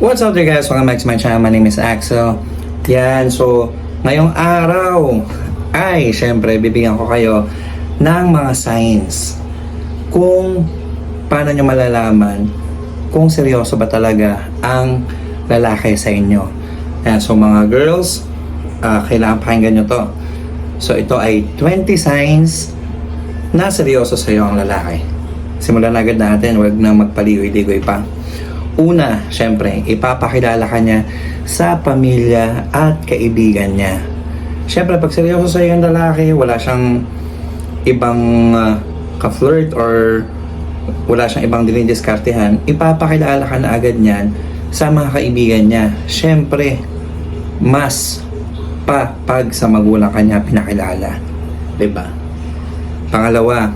What's up there guys? Welcome back to my channel. My name is Axel. Yan, so ngayong araw ay syempre bibigyan ko kayo ng mga signs kung paano nyo malalaman kung seryoso ba talaga ang lalaki sa inyo. Yan, so mga girls, ah, kailangan pakinggan nyo to. So ito ay 20 signs na seryoso sa iyo ang lalaki. Simulan agad natin, wag na magpaligoy-ligoy pa. Una, syempre, ipapakilala ka niya sa pamilya at kaibigan niya. Syempre, pag seryoso sa iyo ang lalaki, wala siyang ibang uh, ka-flirt or wala siyang ibang dinidiskartehan, ipapakilala ka na agad niyan sa mga kaibigan niya. Syempre, mas pa pag sa magulang kanya pinakilala. ba? Pangalawa,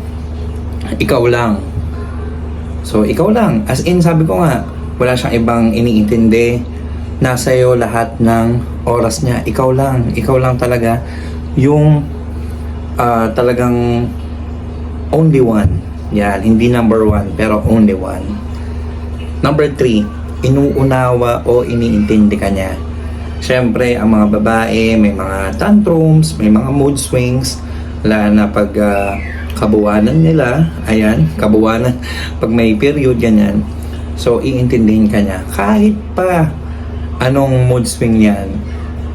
ikaw lang. So, ikaw lang. As in, sabi ko nga, wala siyang ibang iniintindi. Nasa iyo lahat ng oras niya. Ikaw lang. Ikaw lang talaga yung ah, talagang only one. Yan. Hindi number one, pero only one. Number three, inuunawa o iniintindi ka niya. Siyempre, ang mga babae, may mga tantrums, may mga mood swings, lalo na pag ah, kabuwanan nila, ayan, kabuwanan, pag may period, ganyan. So, iintindihin ka niya. Kahit pa anong mood swing yan.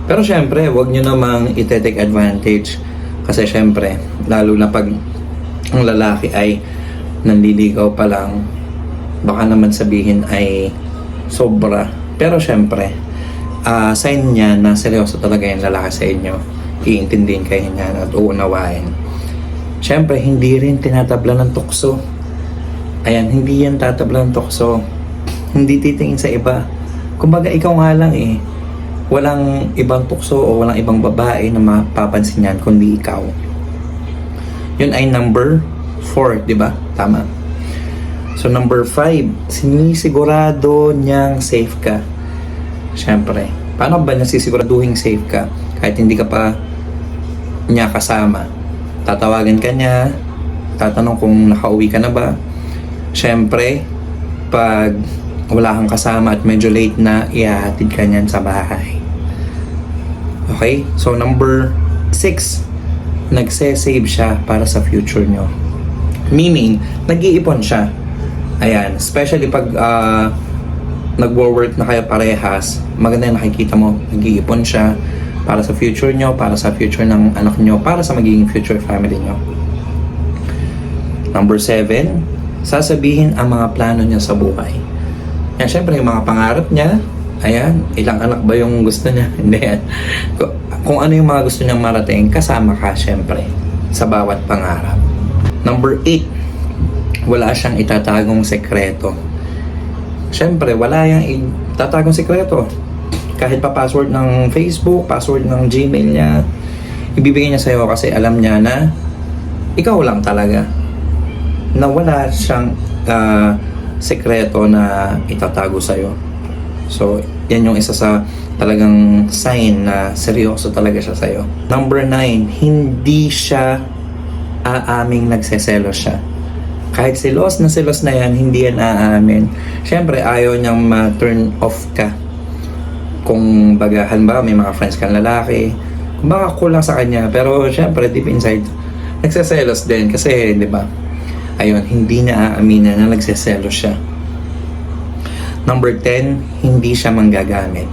Pero syempre, wag nyo namang ite-take advantage. Kasi syempre, lalo na pag ang lalaki ay nanliligaw pa lang, baka naman sabihin ay sobra. Pero syempre, ah sign niya na seryoso talaga yung lalaki sa inyo. Iintindihin kayo niya at uunawain. Siyempre, hindi rin tinatabla ng tukso. Ayan, hindi yan tatabla ng tukso. Hindi titingin sa iba. Kumbaga, ikaw nga lang eh. Walang ibang tukso o walang ibang babae na mapapansin yan kundi ikaw. Yun ay number 4, di ba? Tama. So, number 5, sinisigurado niyang safe ka. Siyempre, paano ba niya sisiguraduhin safe ka kahit hindi ka pa niya kasama? Tatawagan ka niya, tatanong kung nakauwi ka na ba. Siyempre, pag wala kang kasama at medyo late na, ihahatid ka niyan sa bahay. Okay? So, number 6, nagse-save siya para sa future nyo. Meaning, nag-iipon siya. Ayan, especially pag ah, nagwo-work na kayo parehas, maganda yung nakikita mo, nag-iipon siya para sa future nyo, para sa future ng anak nyo, para sa magiging future family nyo. Number 7, sasabihin ang mga plano niya sa buhay. Yan, syempre yung mga pangarap niya, ayan, ilang anak ba yung gusto niya? Hindi yan. Kung- ano yung mga gusto niyang marating, kasama ka syempre sa bawat pangarap. Number 8, wala siyang itatagong sekreto. Siyempre, wala yung itatagong sekreto. Kahit pa password ng Facebook, password ng Gmail niya, ibibigay niya sa'yo kasi alam niya na ikaw lang talaga. Na wala siyang ah, sekreto na itatago sa'yo. So, yan yung isa sa talagang sign na seryoso talaga siya sa'yo. Number 9, hindi siya aaming nagseselos siya. Kahit silos na silos na yan, hindi yan aamin. Siyempre, ayaw niyang ma-turn off ka. Kung bagahan ba, may mga friends kang lalaki, kung baka kulang sa kanya. Pero siyempre, deep inside, nagseselos din. Kasi, di ba, ayun, hindi niya aaminin na nagseselos siya. Number 10, hindi siya manggagamit.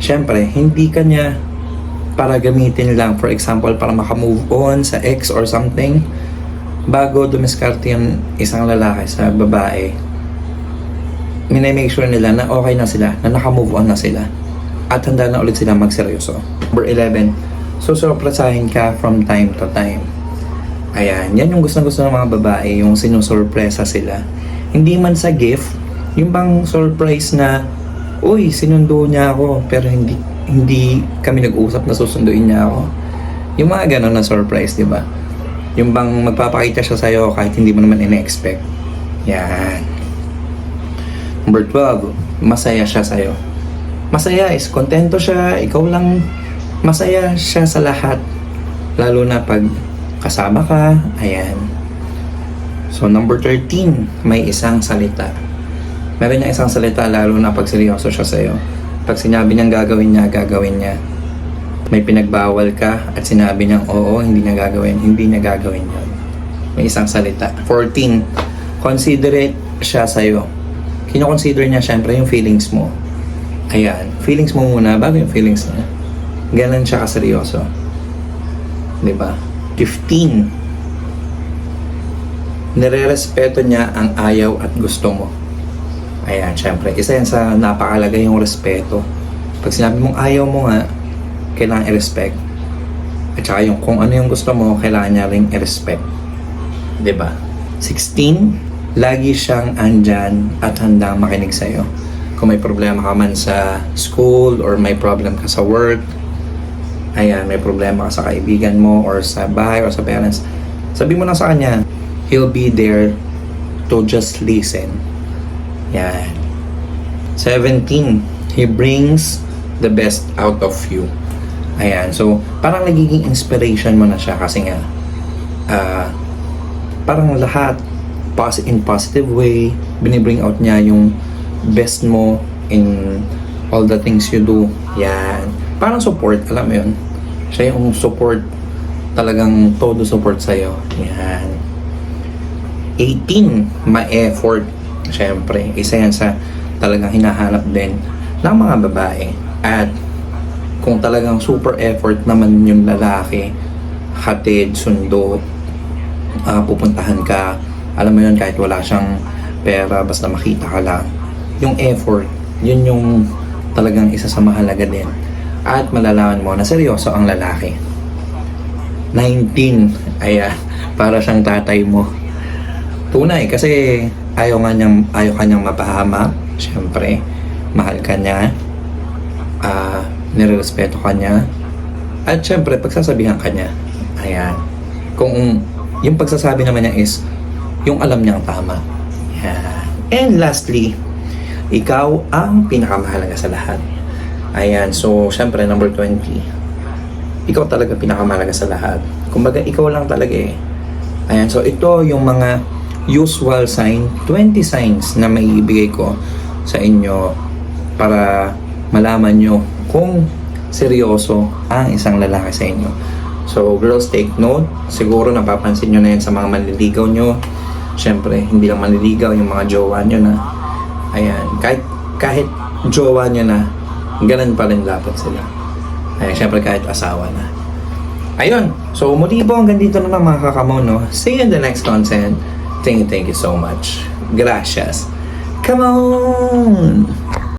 Siyempre, hindi kanya para gamitin lang. For example, para makamove on sa ex or something. Bago dumiskarte yung isang lalaki sa babae, minimake sure nila na okay na sila, na nakamove on na sila. At handa na ulit sila magseryoso. Number 11, susurpresahin ka from time to time. Ayan, yan yung gusto-gusto ng mga babae, yung sinusurpresa sila. Hindi man sa gift, yung bang surprise na, uy, sinundo niya ako, pero hindi hindi kami nag-usap na susunduin niya ako. Yung mga ganun na surprise, di ba? Yung bang magpapakita siya sa'yo kahit hindi mo naman ina-expect. Yan. Number 12, masaya siya sa'yo. Masaya is kontento siya, ikaw lang masaya siya sa lahat. Lalo na pag kasama ka, ayan. So number 13, may isang salita. Meron niya isang salita lalo na pag seryoso siya sa'yo. Pag sinabi niyang gagawin niya, gagawin niya. May pinagbawal ka at sinabi niyang oo, hindi niya gagawin, hindi niya gagawin yun. May isang salita. 14. Considerate siya sa'yo. Kinoconsider niya syempre yung feelings mo. Ayan. Feelings mo muna bago yung feelings niya. Ganun siya kaseryoso. 'Di ba? 15 nire-respeto niya ang ayaw at gusto mo. Ayan, syempre, isa yan sa napakalaga yung respeto. Pag sinabi mong ayaw mo nga, kailangan i-respect. At saka yung kung ano yung gusto mo, kailangan niya rin i-respect. ba? 16, lagi siyang andyan at handang makinig sa'yo. Kung may problema ka man sa school or may problem ka sa work, ayan, may problema ka sa kaibigan mo or sa bahay or sa parents, sabi mo lang sa kanya, he'll be there to just listen. Yan. 17, he brings the best out of you. Ayan, so parang nagiging inspiration mo na siya kasi nga ah, parang lahat pos- in positive way, binibring out niya yung best mo in all the things you do. Yan. Parang support, alam mo yun. Siya yung support, talagang todo support sa'yo. Yan. 18, ma-effort. Siyempre, isa yan sa talagang hinahanap din ng mga babae. At kung talagang super effort naman yung lalaki, hatid, sundo, ah, pupuntahan ka, alam mo yun, kahit wala siyang pera, basta makita ka lang. Yung effort, yun yung talagang isa sa mahalaga din. At malalaman mo na seryoso ang lalaki. 19, ayan, para siyang tatay mo. Tunay, kasi ayaw nga niyang, ayaw ka niyang mapahama. Siyempre, mahal ka niya. Ah, nirerespeto ka niya. At syempre, pagsasabihan ka niya. Ayan. Kung yung pagsasabi naman niya is yung alam niyang tama. Ayan. And lastly, ikaw ang pinakamahalaga sa lahat. Ayan. So, syempre, number 20. Ikaw talaga pinakamahalaga sa lahat. Kumbaga, ikaw lang talaga eh. Ayan. So, ito yung mga usual sign, 20 signs na may ibigay ko sa inyo para malaman nyo kung seryoso ang isang lalaki sa inyo. So, girls, take note. Siguro napapansin nyo na yan sa mga manliligaw nyo. Siyempre, hindi lang manliligaw, yung mga jowa nyo na. Ayan, kahit, kahit jowa nyo na, ganun pa rin dapat sila. Ayan, siyempre kahit asawa na. Ayun, so muli po hanggang dito na lang mga kakamaw, no? See you in the next content. Thank you, thank you so much. Gracias. Come on!